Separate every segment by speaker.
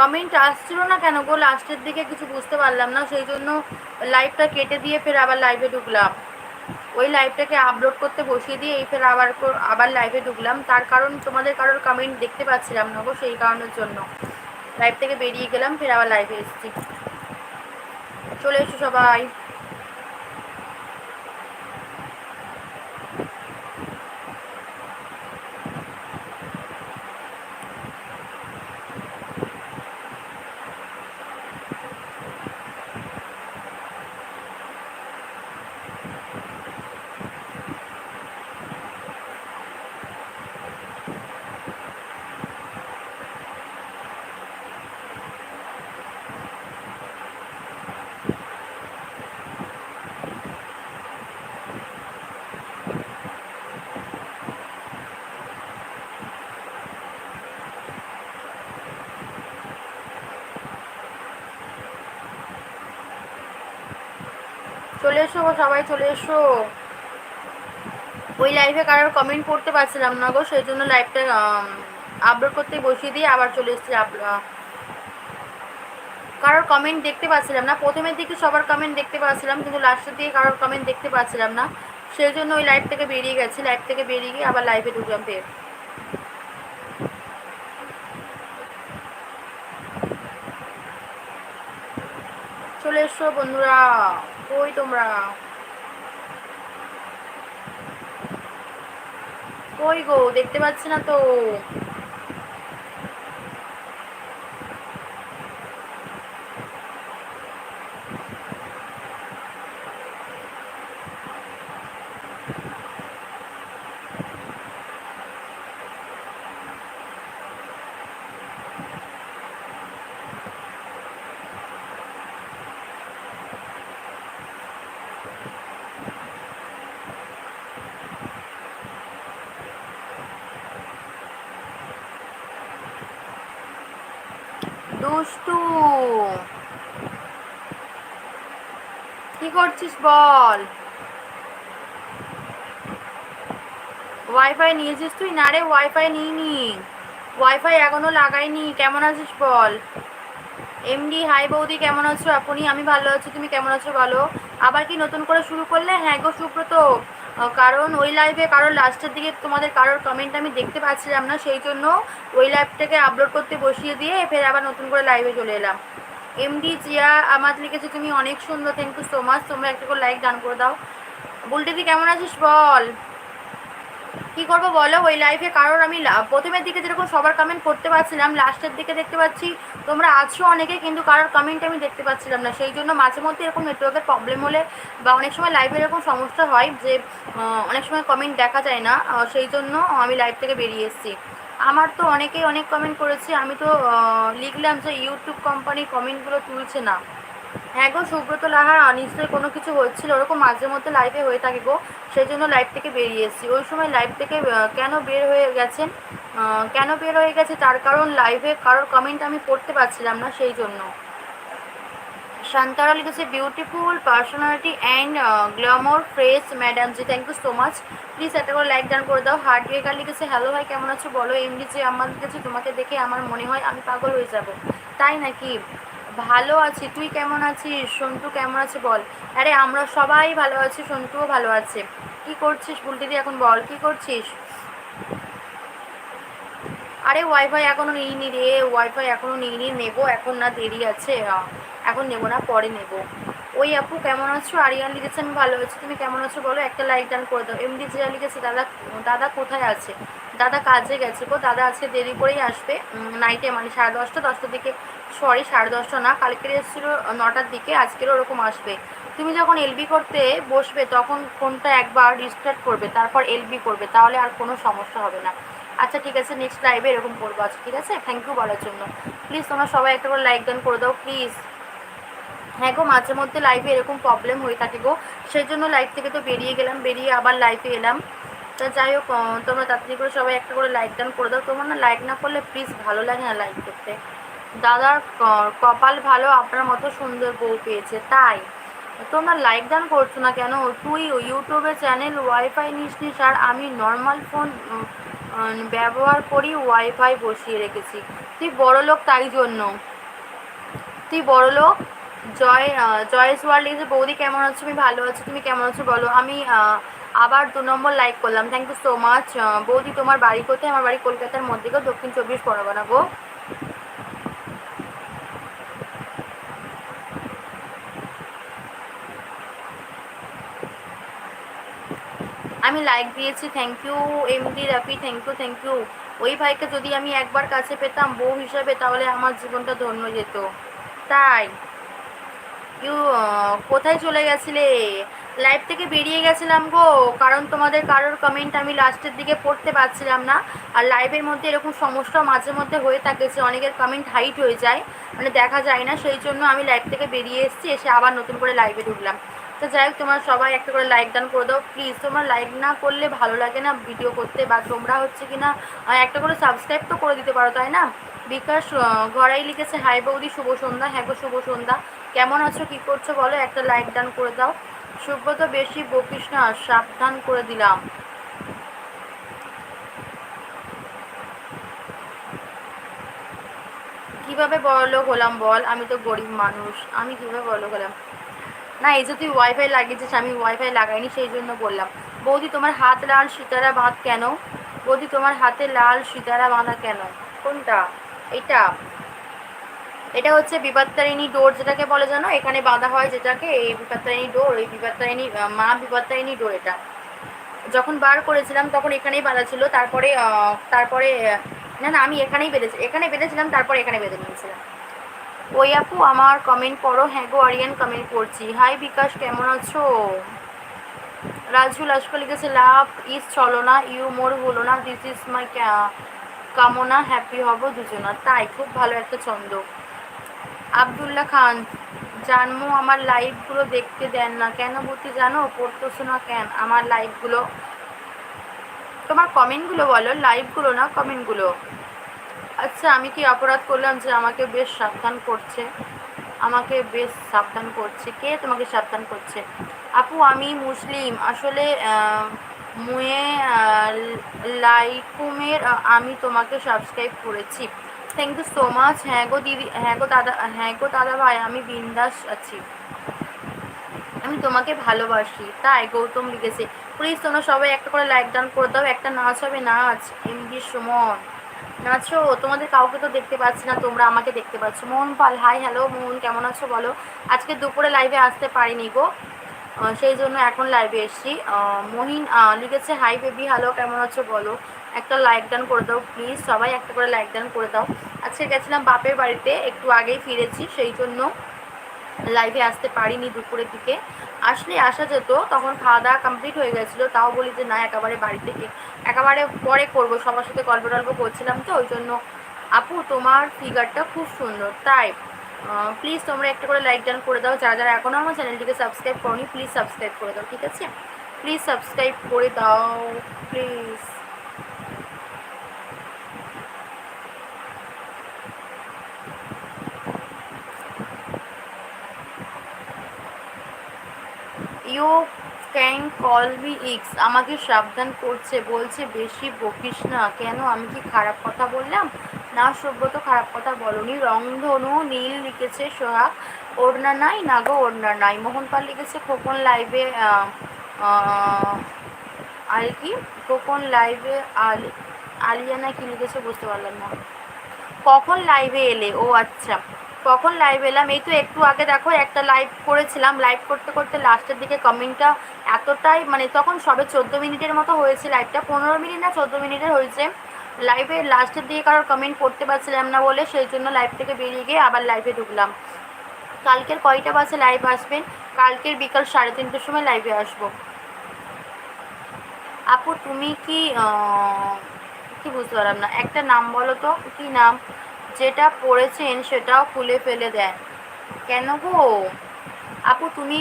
Speaker 1: Comment আসছিল না কেন গো? লাস্টের দিকে কিছু বুঝতে পারলাম না, সেই জন্য লাইভটা কেটে দিয়ে ফের আবার লাইভে ঢুকলাম। ওই লাইভটাকে আপলোড করতে বসিয়ে দিয়ে এই ফের আবার আবার লাইভে ঢুকলাম। তার কারণ তোমাদের কারোর কমেন্ট দেখতে পাচ্ছিলাম না গো, সেই কারণের জন্য। লাইভ থেকে বেরিয়ে গেলাম, ফের আবার লাইভে এসেছি। চলে এসো সবাই। এসো গো, সবাই চলে এসো। ওই লাইভে কারোর কমেন্ট করতে পারছিলাম না গো, সেই জন্য লাইভটা আপলোড করতে বসিয়ে দিয়ে আবার চলে এসেছি কারোর কমেন্ট দেখতে পাচ্ছিলাম না। প্রথমের দিকে সবার কমেন্ট দেখতে পাচ্ছিলাম, কিন্তু লাস্টের দিকে কারোর কমেন্ট দেখতে পাচ্ছিলাম না। সেই জন্য ওই লাইভ থেকে বেরিয়ে গেছি লাইভ থেকে বেরিয়ে গিয়ে আবার লাইভে ঢুকলাম ফের। চলে এসো বন্ধুরা। কই তোমরা। কই গো দেখতে পাচ্ছি না তো। দুষ্টু কি করছিস বল? ওয়াইফাই নিয়েছিস তুই? না রে ওয়াইফাই নিইনি। ওয়াইফাই এখনও লাগাইনি। কেমন আছিস বল? এমডি হাই বৌদি, কেমন আছো? আপনি? আমি ভালো আছি। তুমি কেমন আছো বলো? আবার কি নতুন করে শুরু করলে? হ্যাঁ গো, সুব্রত। কারণ ওই লাইভে কারোর লাস্টের দিকে তোমাদের কারোর কমেন্ট আমি দেখতে পাচ্ছিলাম না, সেই জন্য ওই লাইভটাকে আপলোড করতে বসিয়ে দিয়ে ফের আবার নতুন করে লাইভে চলে এলাম। এমডি জিয়া আমার লিখেছে, তুমি অনেক সুন্দর থ্যাংক ইউ সো মাচ তোমরা একটা করে লাইক দান করে দাও। বুলটিদি, কেমন আছিস বল? কি করব বলো? ওই লাইফে কারোর আমি প্রথমের দিকে যেরকম সবার কমেন্ট করতে পারছিলাম লাস্টের দিকে দেখতে পাচ্ছি, তোমরা আছো অনেকে, কিন্তু কারোর কমেন্ট আমি দেখতে পাচ্ছিলাম না। সেই জন্য মাঝে মধ্যে এরকম নেটওয়ার্কের প্রবলেম হলে বা অনেক সময় লাইভে এরকম সমস্যা হয় যে অনেক সময় কমেন্ট দেখা যায় না। সেই জন্য আমি লাইভ থেকে বেরিয়ে এসেছি। আমার তো অনেকেই অনেক কমেন্ট করেছে। আমি তো লিখলাম যে ইউটিউব কোম্পানি কমেন্টগুলো তুলছে না। হ্যাঁ গো, সুব্রত লাহার নিশ্চয়ই কোনো কিছু হচ্ছিল ওরকম মাঝে মধ্যে লাইভে হয়ে থাকে গো। সেই জন্য লাইফ থেকে বেরিয়ে এসেছি। ওই সময় লাইফ থেকে কেন বের হয়ে গেছেন? কেন বের হয়ে গেছে? তার কারণ লাইভে কারোর কমেন্ট আমি পড়তে পারছিলাম না সেই জন্য। শান্তারা লিখেছে beautiful personality and glamour fresh madam ji thank you so much please একটা করে লাইক ডান করে দাও। হার্ট ব্রেকার লিখেছে হ্যালো ভাই কেমন আছো? বলো এমনি যে আমার লিখেছে তোমাকে দেখে আমার মনে হয় আমি পাগল হয়ে যাব। তাই নাকি? ভালো আছি। তুই কেমন আছিস? সন্টু কেমন আছে বল। আরে, আমরা সবাই ভালো আছি সন্টুও ভালো আছে। কি করছিস বুলটিদি এখন বল, কি করছিস? আরে ওয়াইফাই এখনও নিইনি রে। ওয়াইফাই এখনও নিইনি, নেব এখন না, দেরি আছে। এখন নেব না, পরে নেব। ওই আপু, কেমন আছো? আরিয়ান লিখেছে আমি ভালো আছি। তুমি কেমন আছো বলো? একটা লাইক ডান করে দাও। এমডি জিয়া লিখেছে, দাদা দাদা কোথায় আছে? দাদা কাজে গেছে গো। দাদা আজকে দেরি করেই আসবে। নাইটে মানে সাড়ে দশটা দশটার দিকে সরি, সাড়ে দশটা না, কালকের এসেছিল নটার দিকে, আজকেরও ওরকম আসবে। তুমি যখন এলবি করতে বসবে, তখন ফোনটা একবার রিস্টার্ট করবে, তারপর এলবি করবে, তাহলে আর কোনো সমস্যা হবে না। আচ্ছা ঠিক আছে নেক্সট লাইভে এরকম করব আচ্ছা ঠিক আছে? থ্যাংক ইউ বলার জন্য। প্লিজ তোমরা সবাই একটা করে লাইক ডান করে দাও প্লিজ হ্যাঁ গো, মাঝে মধ্যে লাইভে এরকম প্রবলেম হয়ে থাকে গো। সেই জন্য লাইভ থেকে তো বেরিয়ে গেলাম, বেরিয়ে আবার লাইভে এলাম। তা যাই হোক তোমরা তাড়াতাড়ি করে সবাই একটা করে লাইক ডান করে দাও। তোমার না লাইক না করলে প্লিজ ভালো লাগে না লাইক করতে। দাদার কপাল ভালো, আপনার মতো সুন্দর বউ পেয়েছে, তাই? তোমরা লাইক দান করছ না কেন? তুই ইউটিউবে চ্যানেল ওয়াইফাই নিস নিস আর আমি নর্মাল ফোন ব্যবহার করি ওয়াইফাই বসিয়ে রেখেছি। তুই বড় লোক তাই জন্য। তুই বড় লোক। জয় জয়েস ওয়ার্ল্ড লিখেছে, বৌদি কেমন আছো? তুমি ভালো আছো? তুমি কেমন আছো? বলো। আমি আবার দু নম্বর লাইক করলাম। থ্যাংক ইউ সো মাচ বৌদি, তোমার বাড়ি কোথায়? আমার বাড়ি কলকাতার মধ্যে দক্ষিণ চব্বিশ পরগনা গো। আমি লাইক দিয়েছি thank you MD Rafi thank you thank you ওই ভাইকে যদি আমি একবার কাছে পেতাম, বউ হিসাবে, তাহলে আমার জীবনটা ধন্য যেত। তাই ইউ কোথায় চলে গেছিলে? লাইভ থেকে বেরিয়ে গেছিলাম গো, কারণ তোমাদের কারোর কমেন্ট আমি লাস্টের দিকে পড়তে পারছিলাম না। আর লাইভের মধ্যে এরকম সমস্যা মাঝে মধ্যে হয়ে থাকে, যে অনেকের কমেন্ট হাইট হয়ে যায় মানে দেখা যায় না। সেই জন্য আমি লাইভ থেকে বেরিয়ে এসেছি, এসে আবার নতুন করে লাইভে ঢুকলাম। তো যাই হোক, তোমার সবাই একটা করে লাইক ডান করে দাও। প্লিজ তোমার লাইক না করলে ভালো লাগে না ভিডিও করতে, বা তোমরা হচ্ছে কি না একটা করে সাবস্ক্রাইব তো করে দিতে পারো, তাই না? বিকাশ ঘরাই লিখেছে হাই বৌদি, শুভ সন্ধ্যা। হ্যাঁ গো, শুভ সন্ধ্যা। কেমন আছো, কী করছ বলো? একটা লাইক ডান করে দাও। সুব্রত, বেশি বকিস না সাবধান করে দিলাম। কীভাবে বড়লোক হলাম বল? আমি তো গরিব মানুষ। আমি কীভাবে বড়লোক হলাম? না, এই যে তুই ওয়াইফাই লাগিয়েছিস, আমি ওয়াইফাই লাগাইনি, সেই জন্য বললাম। বৌদি, তোমার হাত লাল, সীতারা বাঁধ কেন? বৌদি, তোমার হাতে লাল, সীতারা বাঁধা কেন? কোনটা? এটা এটা হচ্ছে বিপত্তারিণী ডোর, যেটাকে বলে জানো? এখানে বাঁধা হয় যেটাকে, এই বিপত্তারিণী ডোর, এই বিপত্তারিণী মা বিপত্তারিণী ডোর এটা। যখন বার করেছিলাম, তখন এখানেই বাঁধা ছিল, তারপরে তারপরে, না না, আমি এখানেই বেঁধেছি, এখানে বেঁধেছিলাম, তারপরে এখানে বেঁধে নিয়েছিলাম। ওই আপু, আমার কমেন্ট করো হ্যাঁ গো, আরিয়ান কমেন্ট করছি। হাই বিকাশ, কেমন আছো? রাজু লস্কর লিখেছে, লাভ ইস চলো না ইউ মোর হলো না, দিস ইজ মাই কামনা, হ্যাপি হব দুজনা। তাই, খুব ভালো একটা ছন্দ। আবদুল্লাহ খান, জানমু, আমার লাইভগুলো দেখতে দেন না। কেন বলতে জানো? পড়তেছো না কেন? আমার লাইভগুলো তোমার কমেন্টগুলো বলো লাইভগুলো না কমেন্টগুলো আচ্ছা আমি কি অপরাধ করলাম যে আমাকে বেশ সাবধান করছে? আমাকে বেশ সাবধান করছে। কে তোমাকে সাবধান করছে? আপু, আমি মুসলিম। আসলে মুয়ে লাইকুমের আমি তোমাকে সাবস্ক্রাইব করেছি। থ্যাংক ইউ সো মাচ হ্যাঁ গো দিদি হ্যাঁ গো দাদা হ্যাঁ গো দাদা ভাই, আমি বিন্দাস আছি। আমি তোমাকে ভালোবাসি। তাই গৌতম লিখেছে প্লিজ তোমরা সবাই একটা করে লাইক ডান করে দাও, একটা নাচ হবে নাচ এমডি সুমন। নাচো তোমাদের কাউকে তো দেখতে পাচ্ছি না, তোমরা আমাকে দেখতে পাচ্ছ। মোহন পাল হাই হ্যালো মোহন, কেমন আছো বলো? আজকে দুপুরে লাইভে আসতে পারিনি গো। সেই জন্য এখন লাইভে এসছি। মহিন লিখেছে হাই বেবি হ্যালো কেমন আছো বলো? একটা লাইক ডান করে দাও প্লিজ সবাই একটা করে লাইক ডান করে দাও। আজকে গেছিলাম বাপের বাড়িতে, একটু আগেই ফিরেছি, সেই জন্য লাইভে আসতে পারিনি দুপুরের দিকে। আসলে আসা যেত, তখন খাওয়া দাওয়া কমপ্লিট হয়ে গেছিল, তাও বলি যে না, একেবারে বাড়ি থেকে একেবারে পরে করব, সবার সাথে গল্প টল্প করছিলাম তো, ওই জন্য। আপু, তোমার ফিগারটা খুব সুন্দর, তাই প্লিজ তোমরা একটা করে লাইক ডান করে দাও, যারা যারা এখনও আমার চ্যানেলটিকে সাবস্ক্রাইব করনি প্লিজ সাবস্ক্রাইব করে দাও, ঠিক আছে? প্লিজ সাবস্ক্রাইব করে দাও please you can call me ইক্স আমাকে সাবধান করছে, বলছে বেশি বকিস না। কেন? আমি কি খারাপ কথা বললাম? না সভ্যত খারাপ কথা বলনি। রংধনু নীল লিখেছে সোহাগ। ওড়না নাই? না গো, ওড়না নাই। মোহনপাল লিখেছে খোকন লাইভে আর কি? খোকন লাইভে আলিয়ানা কি লিখেছে, বুঝতে পারলাম না। কখন লাইভে এলে? ও আচ্ছা। কখন লাইভ এলাম? এই তো একটু আগে দেখো, একটা লাইভ করেছিলাম। লাইভ করতে করতে লাস্টের দিকে কমেন্টটা এতটাই মানে তখন সবে চোদ্দ মিনিটের মতো হয়েছে লাইভটা পনেরো মিনিট না, চোদ্দ মিনিটের হয়েছে। লাইভে লাস্টের দিকে কারোর কমেন্ট করতে পারছিলাম না বলে সেই জন্য লাইভ থেকে বেরিয়ে গিয়ে আবার লাইভে ঢুকলাম। কালকের কয়টা বাসে লাইভ আসবেন কালকের বিকাল সাড়ে তিনটের সময় লাইভে আসব। আপু, তুমি কি কি বুঝতে পারলাম না। একটা নাম বলো তো, কি নাম? যেটা পড়েছেন সেটাও খুলে ফেলে দেন। কেন গো? আপু, তুমি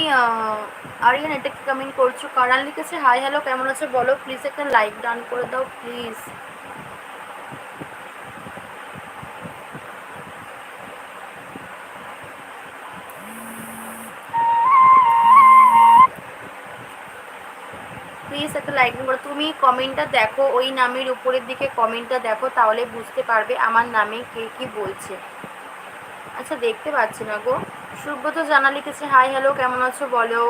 Speaker 1: আরিয়ান এটা কি কমেন্ট করছ? কারান লিখেছে হাই হ্যালো কেমন আছে? বলো প্লিজ একটা লাইক ডান করে দাও প্লিজ লাইক করো তুমি কমেন্টটা দেখো, ওই নামের উপরের দিকে কমেন্টটা দেখো, তাহলে বুঝতে পারবে আমার নামে কে কি বলছে। আচ্ছা দেখতে পাচ্ছি না গো। সুব্রত জানা লিখেছে হাই হ্যালো কেমন আছো বলো?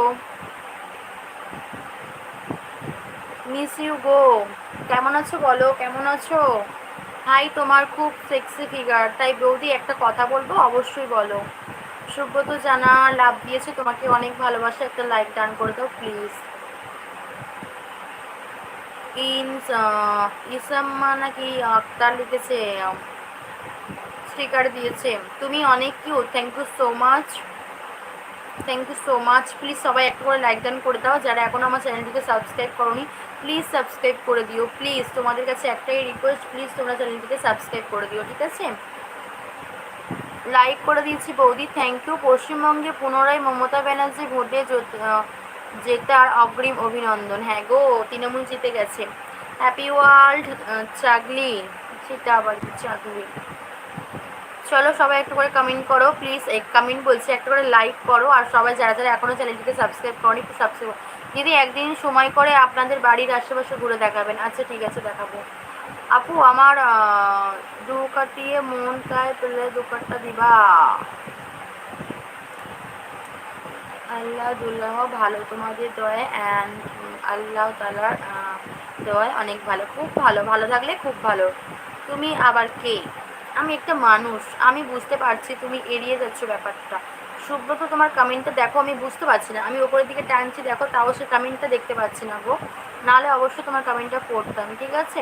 Speaker 1: মিস ইউ গো। কেমন আছো বলো, কেমন আছো? হাই তোমার খুব সেক্সি ফিগার তাই বৌদি, একটা কথা বলব, অবশ্যই বলো। সুব্রত জানা লাভ দিয়েছে, তোমাকে অনেক ভালোবাসা, একটা লাইক ডান করে দাও প্লিজ ইন ইসাম্মা নাকি আক্তার লিখেছে স্টিকার দিয়েছে। তুমি অনেক Q thank you so much thank you so much please সবাই একটু করে লাইক ডান করে দাও। যারা এখন আমার চ্যানেলটিকে সাবস্ক্রাইব করনি প্লিজ সাবস্ক্রাইব করে দিও। প্লিজ তোমাদের কাছে একটাই রিকোয়েস্ট প্লিজ তোমরা চ্যানেলটিকে সাবস্ক্রাইব করে দিও, ঠিক আছে? লাইক করে দিয়েছি বৌদি। থ্যাংক ইউ পশ্চিমবঙ্গে পুনরায় মমতা ব্যানার্জি ভোটে জেতার অগ্রিম অভিনন্দন। হ্যাঁ গো, তৃণমূল জিতে গেছে। হ্যাপি ওয়ার্ল্ড চাগলি সেটা আবার চাগলি চলো সবাই একটু করে কমেন্ট করো প্লিজ এক কমেন্ট বলছি, একটা করে লাইক করো, আর সবাই যারা যারা এখনও চ্যানেলটিকে সাবস্ক্রাইব করো একটু সাবস্ক্রাইব দিদি একদিন সময় করে আপনাদের বাড়ির আশেপাশে ঘুরে দেখাবেন। আচ্ছা ঠিক আছে, দেখাবো। আপু, আমার দু কাটিয়ে মন চায় পেলে দু কাটটা দিবা। আল্লাহ দুল্লাহ ভালো, তোমাদের দয় অ্যান্ড আল্লাহ তালার দয় অনেক ভালো। খুব ভালো ভালো থাকলে খুব ভালো। তুমি আবার কে? আমি একটা মানুষ, আমি বুঝতে পারছি তুমি এড়িয়ে যাচ্ছ ব্যাপারটা। সুব্রত, তোমার কমেন্টটা দেখো, আমি বুঝতে পারছি না। আমি ওপরের দিকে টানছি, দেখো, তাও সে কমেন্টটা দেখতে পাচ্ছি না গো। নাহলে অবশ্যই তোমার কমেন্টটা পড়তাম, ঠিক আছে?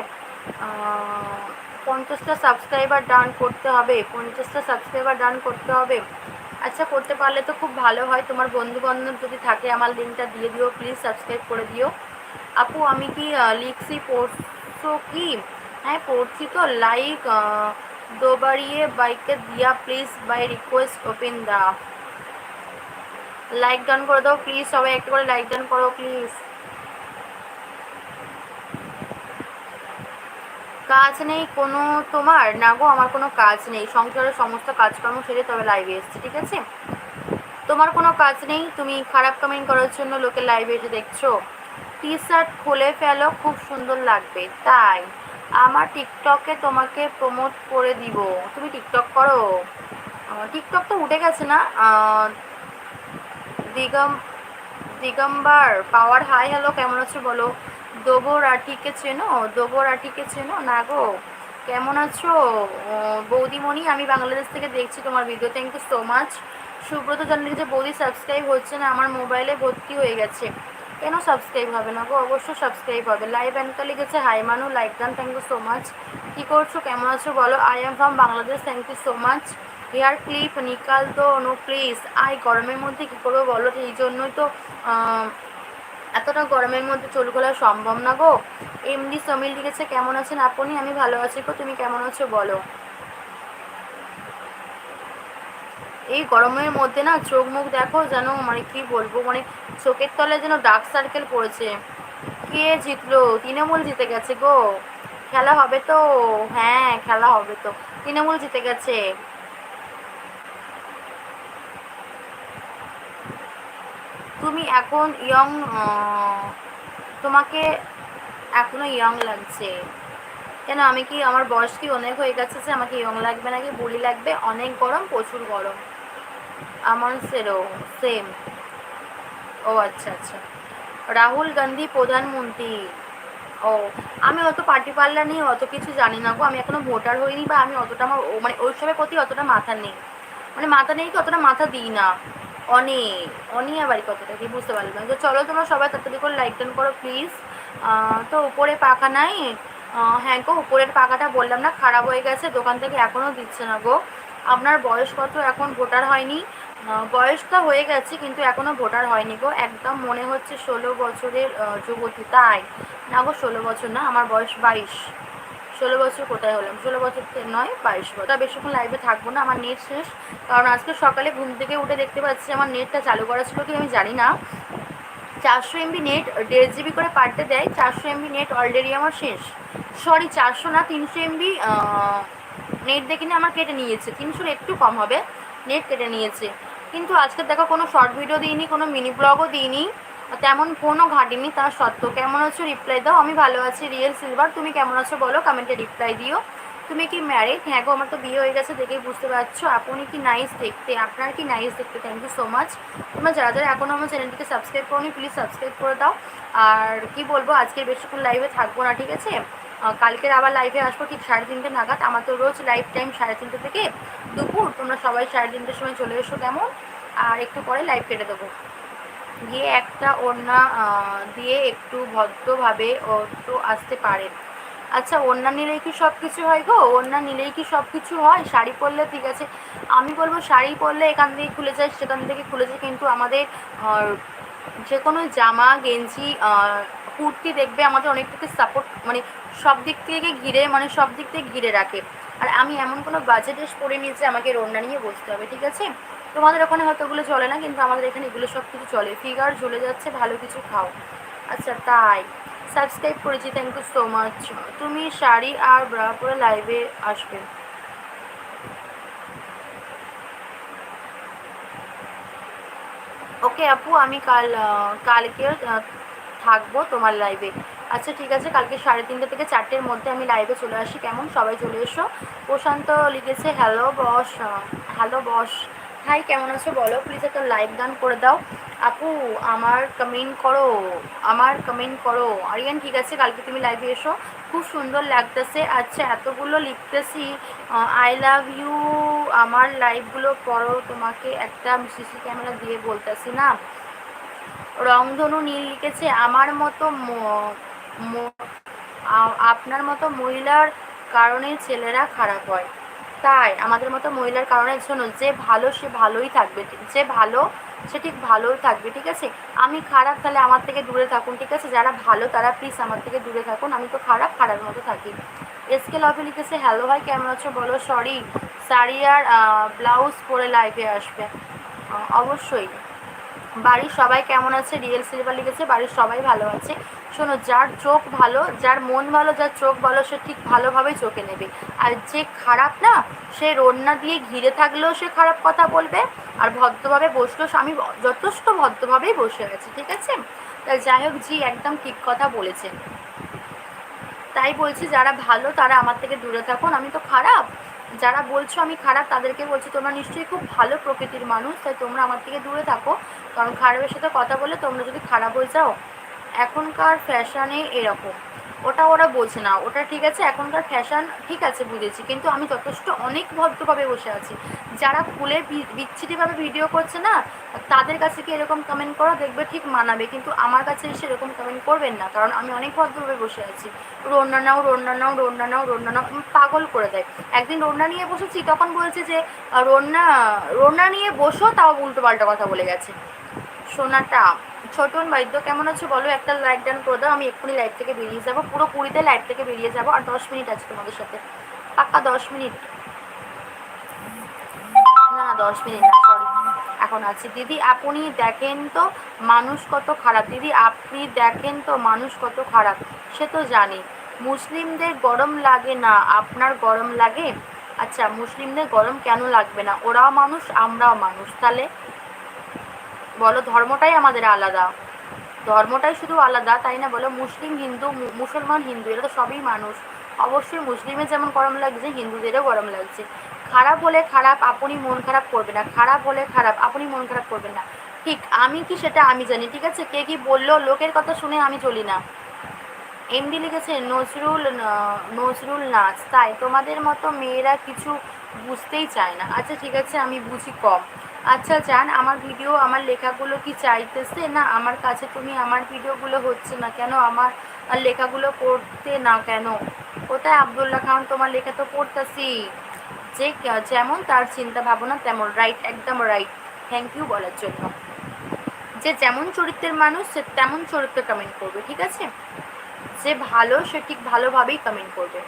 Speaker 1: পঞ্চাশটা সাবস্ক্রাইবার ডান করতে হবে, পঞ্চাশটা সাবস্ক্রাইবার ডান করতে হবে। আচ্ছা করতে পারলে তো খুব ভালো হয়। তোমার বন্ধু বান্ধব যদি থাকে, আমার লিঙ্কটা দিয়ে দিও প্লিজ সাবস্ক্রাইব করে দিও। আপু, আমি কি লিখছি পড়ছো কি? হ্যাঁ পড়ছি তো লাইক দোবাড়িয়ে বাইকে দিয়া please by request open the like done করে দাও প্লিজ সবাই একটা করে লাইক ডান করো প্লিজ কাজ নেই, কোনো তোমার? না গো, আমার কোনো কাজ নেই। সংসারের সমস্ত কাজকর্ম সেরে তবে লাইভে এসছি, ঠিক আছে? তোমার কোনো কাজ নেই? তুমি খারাপ কমেন্ট করার জন্য লোকে লাইভে এসে দেখছ? টি শার্ট খুলে ফেলো, খুব সুন্দর লাগবে। তাই, আমার টিকটকে তোমাকে প্রমোট করে দিব। তুমি টিকটক করো? টিকটক তো উঠে গেছে না? দিগম, দিগম্বার পাওয়ার হাই হ্যালো কেমন আছো বলো? দোবর আটিকে চেনো? দোবর আটিকে চেনো? না গো। কেমন আছো? বৌদিমণি, আমি বাংলাদেশ থেকে দেখছি তোমার video thank you so much Subrata জানলে যে বৌদি সাবস্ক্রাইব হচ্ছে না, আমার মোবাইলে ভর্তি হয়ে গেছে। কেন সাবস্ক্রাইব হবে না গো? অবশ্যই সাবস্ক্রাইব হবে। লাইভ অ্যান্ডটা লিখেছে hi Manu like done thank you so much কী করছ? কেমন আছো বলো? I am from Bangladesh thank you so much hair clip নিকাল তো নো প্লিজ আই গরমের মধ্যে কী করব বলো? এই জন্যই তো এতটা গরমের মধ্যে চুল খোলা সম্ভব না গো। এমডি সমীর লিখেছে, কেমন আছেন আপনি? আমি ভালো আছি গো, তুমি কেমন আছো বলো। এই গরমের মধ্যে না চোখ মুখ দেখো যেন মানে কি বলব মানে চোখের তলায় যেন ডার্ক সার্কেল পড়েছে। কে জিতলো? তৃণমূল জিতে গেছে গো। খেলা হবে তো? হ্যাঁ খেলা হবে তো। তৃণমূল জিতে গেছে। তুমি এখন ইয়ং তোমাকে এখনও ইয়ং লাগছে। কেন? আমি কি, আমার বয়স কি অনেক হয়ে গেছে যে আমাকে ইয়ং লাগবে নাকি? বুড়ি লাগবে, অনেক গরম, প্রচুর গরম। আমার সেরো সেম ও আচ্ছা আচ্ছা। রাহুল গান্ধী, প্রধানমন্ত্রী। ও, আমি অত পার্টি পার্লার নিয়ে অত কিছু জানি না গো। আমি এখনও ভোটার হইনি বা আমি অতটা আমার মানে ওইসবের প্রতি অতটা মাথা নেই। মানে মাথা নেই কি, অতটা মাথা দিই না। অনেক অনেক আবার কতটা কি বুঝতে পারলাম তো চলো তোমরা সবাই তাড়াতাড়ি করে লাইক টান করো প্লিজ তো উপরে পাখা নাই। হ্যাঁ গো, উপরের পাখাটা বললাম না, খারাপ হয়ে গেছে, দোকান থেকে এখনও দিচ্ছে না গো। আপনার বয়স কত? এখন ভোটার হয়নি। বয়স তো হয়ে গেছে, কিন্তু এখনও ভোটার হয়নি গো। একদম মনে হচ্ছে ষোলো বছরের যুবতী, তাই। না গো, ষোলো বছর না, আমার বয়স বাইশ। ষোলো বছর কোথায় হলাম? ষোলো বছর নয়, বাইশ বছর। তা বেশিক্ষণ লাইভে থাকব না, আমার নেট শেষ। কারণ আজকে সকালে ঘুম থেকে উঠে দেখতে পাচ্ছি আমার নেটটা চালু করা ছিল কি আমি জানি না। চারশো এমবি নেট দেড় জিবি করে পার দেয়, চারশো এমবি নেট অলরেডি আমার শেষ। সরি চারশো না, তিনশো এমবি নেট দেখে আমার কেটে নিয়েছে। তিনশোর একটু কম হবে নেট কেটে নিয়েছে। কিন্তু আজকে দেখো কোনো শর্ট ভিডিও দিইনি, কোনো মিনি ব্লগও দিইনি। তেমন ফোনও ঘাটিনি তার সত্ত্বেও। কেমন আছো? রিপ্লাই দাও, আমি ভালো আছি। রিয়েল সিলভার তুমি কেমন আছো বলো? কমেন্টে রিপ্লাই দিও। তুমি কি ম্যারিড হ্যাঁ গো, আমার তো বিয়ে হয়ে গেছে দেখেই বুঝতে পারছ। আপনি কি নাইস দেখতে? আপনার কি নাইস দেখতে? থ্যাংক ইউ সো মাচ তোমরা যারা যারা এখনও আমার চ্যানেলটিকে সাবস্ক্রাইব করোনি প্লিজ সাবস্ক্রাইব করে দাও। আর কি বলব আজকে বেশিক্ষণ লাইভে থাকব না, ঠিক আছে? কালকের আবার লাইভে আসব ঠিক সাড়ে তিনটে নাগাদ। আমার তো রোজ লাইভ টাইম সাড়ে তিনটে থেকে দুপুর। তোমরা সবাই সাড়ে তিনটের সময় চলে এসো কেমন? আর একটু পরে লাইভ কেটে দেবো। গিয়ে একটা ওড়না দিয়ে একটু ভদ্রভাবে তো আসতে পারেন। আচ্ছা ওড়না নিলেই কি সব কিছু হয় গো? ওড়না নিলেই কি সব কিছু হয়? শাড়ি পরলে ঠিক আছে। আমি বলব শাড়ি পরলে এখান থেকে খুলে যায়, সেখান থেকে খুলে যায়। কিন্তু আমাদের যে কোনো জামা, গেঞ্জি কুর্তি দেখবে আমাদের অনেকটাকে সাপোর্ট মানে সব দিক থেকে ঘিরে মানে সব দিক থেকে ঘিরে রাখে। আর আমি এমন কোনো বাজেট পরে নিয়েছি আমাকে ওড়না নিয়ে বসতে হবে, ঠিক আছে? তোমাদের ওখানে হয়তো ওগুলো চলে না, কিন্তু আমাদের এখানে এগুলো সব কিছু চলে। ফিগার ঝুলে যাচ্ছে, ভালো কিছু খাও। আচ্ছা তাই। সাবস্ক্রাইব করেছি থ্যাংক ইউ সো মাচ তুমি শাড়ি আর ব্রা পরে লাইভে আসবে। ওকে আপু, আমি কাল কালকে থাকব তোমার লাইভে আচ্ছা ঠিক আছে, কালকে সাড়ে তিনটে থেকে চারটের মধ্যে আমি লাইভে চলে আসি। কেমন? সবাই চলে এসো। প্রশান্ত লিখেছে hello boss hello boss hi, কেমন আছো বলো? প্লিজ একটা লাইক দান করে দাও। আপু, আমার কমেন্ট করো, আমার কমেন্ট করো। আরিয়ান, ঠিক আছে, কালকে তুমি লাইভে এসো। খুব সুন্দর লাগতেছে। আচ্ছা এতগুলো লিখতেছি। আই লাভ ইউ আমার লাইভগুলো পড়ো। তোমাকে একটা সিসি ক্যামেরা দিয়ে বলতেছি না? রংধনু নীল লিখেছে, আমার মতো আপনার মতো মহিলার কারণে ছেলেরা খারাপ হয়। তাই আমাদের মতো মহিলার কারণের জন্য যে ভালো সে ভালোই থাকবে যে ভালো সে ঠিক ভালোই থাকবে, ঠিক আছে? আমি খারাপ তাহলে আমার থেকে দূরে থাকুন, ঠিক আছে? যারা ভালো তারা প্লিজ আমার থেকে দূরে থাকুন, আমি তো খারাপ খারাপ মতো থাকি। এসকে লভে লিখেছে হ্যালো ভাই, কেমন আছো? বলো সরি শাড়ি আর ব্লাউজ পরে লাইভে আসবে। অবশ্যই। বাড়ির সবাই কেমন আছে? রিয়েল সিলভার লিখেছে, বাড়ির সবাই ভালো আছে। শোনো, যার চোখ ভালো, যার মন ভালো, যার চোখ ভালো, সে ঠিক ভালোভাবেই চোখে নেবে। আর যে খারাপ না, সে রন্না দিয়ে ঘিরে থাকলেও সে খারাপ কথা বলবে, আর ভদ্রভাবে বসলেও আমি যথেষ্ট ভদ্রভাবেই বসে গেছি ঠিক আছে? তাই যাই হোক, জি একদম ঠিক কথা বলেছেন তাই বলছি, যারা ভালো, তারা আমার থেকে দূরে থাকুন, আমি তো খারাপ। যারা বলছো আমি খারাপ, তাদেরকে বলছি, তোমরা নিশ্চয়ই খুব ভালো প্রকৃতির মানুষ, তাই তোমরা আমার থেকে দূরে থাকো। কারণ খারাপের সাথে কথা বলে তোমরা যদি খারাপ হয়ে যাও, এখনকার ফ্যাশানে এরকম। ওটা ওরা বোঝে না। ওটা ঠিক আছে, এখনকার ফ্যাশন ঠিক আছে, বুঝেছি। কিন্তু আমি যথেষ্ট অনেক ভদ্রভাবে বসে আছি। যারা খুলে বিচ্ছিরিভাবে ভিডিও করছে না, তাদের কাছে কি এরকম কমেন্ট করো দেখবে ঠিক মানাবে। কিন্তু আমার কাছে এসে এরকম কমেন্ট করবেন না, কারণ আমি অনেক ভদ্রভাবে বসে আছি। রোনা নাও রোনা নাও রোনা নাও রোনা নাও পাগল করে দেয়। একদিন রোনা নিয়ে বসেছি, তখন বলছে যে রোনা রোনা নিয়ে বসো, তাও উল্টো পাল্টা কথা বলে গেছে। সোনাটা। ছোটন বৈদ্য, কেমন আছো বলো? একটা লাইক ডান করে দাও, আমি এক্ষুনি লাইভ থেকে বেরিয়ে যাব। পুরো কুড়িতে লাইভ থেকে বেরিয়ে যাব, আর দশ মিনিট আছে তোমাদের সাথে। পাক্কা দশ মিনিট। না দশ মিনিট না সরি এখন আছি। দিদি, আপনি দেখেন তো, মানুষ কত খারাপ। দিদি, আপনি দেখেন তো, মানুষ কত খারাপ। সে তো জানি। মুসলিমদের গরম লাগে না, আপনার গরম লাগে? আচ্ছা মুসলিমদের গরম কেন লাগবে না? ওরাও মানুষ, আমরাও মানুষ। তাহলে বলো, ধর্মটাই আমাদের আলাদা। ধর্মটাই শুধু আলাদা, তাই না বলো? মুসলিম, হিন্দু মুসলমান, হিন্দু, এরা তো সবই মানুষ। অবশ্যই মুসলিমের যেমন গরম লাগছে, হিন্দুদেরও গরম লাগছে। খারাপ হলে খারাপ, আপনি মন খারাপ করবে না। খারাপ হলে খারাপ, আপনি মন খারাপ করবেন না। ঠিক, আমি কি সেটা আমি জানি, ঠিক আছে? কে কি বলল, লোকের কথা শুনে আমি চলি না। এমডি লিখেছে, নজরুল নজরুল নাচ। তাই তোমাদের মতো মেয়েরা কিছু বুঝতেই চায় না। আচ্ছা ঠিক আছে, আমি বুঝি কম। আচ্ছা জান, আমার ভিডিও, আমার লেখাগুলো কি চাইতেছে? না, আমার কাছে তুমি আমার ভিডিওগুলো হচ্ছে না। কেন আমার লেখাগুলো পড়তে না কেন? কোথায় আবদুল্লাহ খান? তোমার লেখা তো পড়তেছি। যে, যেমন তার চিন্তা ভাবনা তেমন। রাইট একদম রাইট থ্যাংক ইউ বলার জন্য। যে, যেমন চরিত্রের মানুষ, সে তেমন চরিত্র কমেন্ট করবে, ঠিক আছে? যে, ভালো, সে ঠিক ভালোভাবেই কমেন্ট করবে।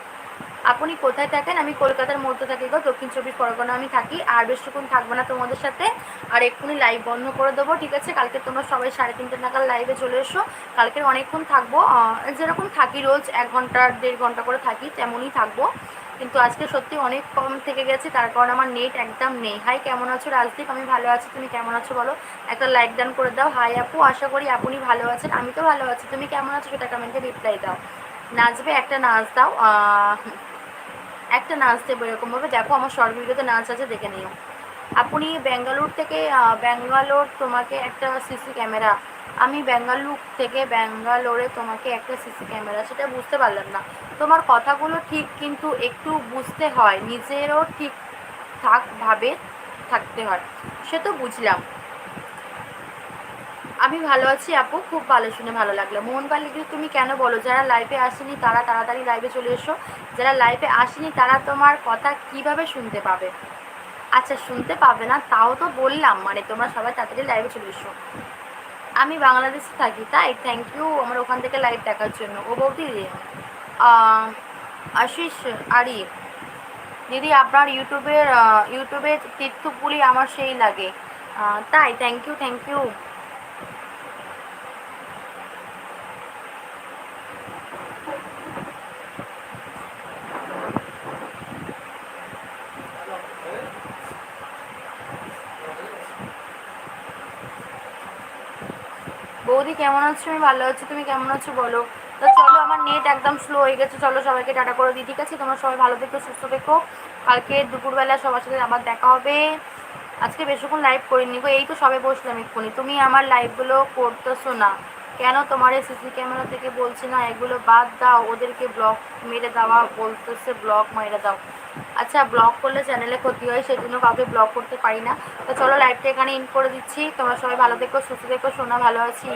Speaker 1: আপনি কোথায় থাকেন? আমি কলকাতার মধ্যে থাকি গো, দক্ষিণ চব্বিশ পরগনা আমি থাকি। আর বেশিক্ষণ থাকব না তোমাদের সাথে। আর এক্ষুনি লাইভ বন্ধ করে দেবো, ঠিক আছে? কালকে তোমরা সবাই সাড়ে তিনটে নাগাদ লাইভে চলে এসো। কালকে অনেকক্ষণ থাকব। যেরকম থাকি রোজ, এক ঘণ্টা, দেড় ঘণ্টা করে থাকি, তেমনই থাকব। কিন্তু আজকে সত্যি অনেক কম থেকে গেছে, তার কারণ আমার নেট একদম নেই। হাই কেমন আছো? রাজদীপ, আমি ভালো আছি। তুমি কেমন আছো বলো? একটা লাইক ডান করে দাও। হাই আপু, আশা করি আপনি ভালো আছেন। আমি তো ভালো আছি। তুমি কেমন আছো সেটা কমেন্টে রিপ্লাই দাও। নাচবে একটা নাচ দাও। একটা নাচ দেবো এরকমভাবে। দেখো আমার শর্ট ভিডিওতে নাচ আছে, দেখে নিও। আপনি ব্যাঙ্গালোর থেকে ব্যাঙ্গালোর তোমাকে একটা সিসি ক্যামেরা। আমি ব্যাঙ্গালুর থেকে ব্যাঙ্গালোরে তোমাকে একটা সিসি ক্যামেরা, সেটা বুঝতে পারলাম না। তোমার কথাগুলো ঠিক কিন্তু একটু বুঝতে হয়, নিজেরও ঠিক থাক, ভাবে থাকতে হয়। সে তো বুঝলাম। আমি ভালো আছি, আপু। খুব ভালো, শুনে ভালো লাগল। মোহন পালিকে তুমি কেন বলো? যারা লাইভে আসেনি, তারা তাড়াতাড়ি লাইভে চলে এসো। যারা লাইভে আসেনি, তারা তোমার কথা কীভাবে শুনতে পাবে? আচ্ছা শুনতে পাবে না, তাও তো বললাম মানে তোমরা সবাই তাড়াতাড়ি লাইভে চলে এসো। আমি বাংলাদেশে থাকি, তাই? থ্যাংক ইউ আমার ওখান থেকে লাইভ দেখার জন্য। ও বৌদি আশিস, আরি, দিদি, আপনার ইউটিউবের ইউটিউবের তীর্থপুলি আমার সেই লাগে। তাই থ্যাংক ইউ থ্যাংক ইউ বৌদি কেমন আছো? আমি ভালো আছি। তুমি কেমন আছো বলো? তো চলো, আমার নেট একদম স্লো হয়ে গেছে। চলো, সবাইকে টাটা করে দিই, ঠিক আছে? তোমরা সবাই ভালো থেকো, সুস্থ থেকো। কালকে দুপুরবেলা সবার সাথে আবার দেখা হবে। আজকে বেশিক্ষণ লাইভ করিনি গো, এই তো সবে বসলাম এক্ষুনি। তুমি আমার লাইভগুলো করতেছো না। কেন তোমার এই সিসি ক্যামেরা থেকে বলছি না, এগুলো বাদ দাও। ওদেরকে ব্লক মেরে দেওয়া বলতেছে ব্লক মেরে দাও। আচ্ছা ব্লক করলে চ্যানেলে ক্ষতি হয় সেই জন্য কাউকে ব্লক করতে পারি না। তো চলো লাইভটা এখানে ইন করে দিচ্ছি। তোমরা সবাই ভালো দেখো সুস্থ থেকো। শোনা ভালো আছি।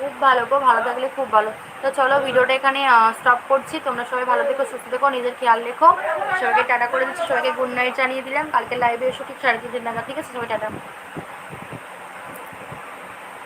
Speaker 1: খুব ভালো গো, ভালো থাকলে খুব ভালো। তো চলো ভিডিওটা এখানে স্টপ করছি। তোমরা সবাই ভালো থেকো, সুস্থ থেকো, নিজের খেয়াল রেখো। সবাইকে টাটা করে দিচ্ছি, সবাইকে গুড নাইট জানিয়ে দিলাম। কালকে লাইভে এসো ঠিক সাড়ে তিনটে নাগাদ, ঠিক আছে? সবাই টাটা।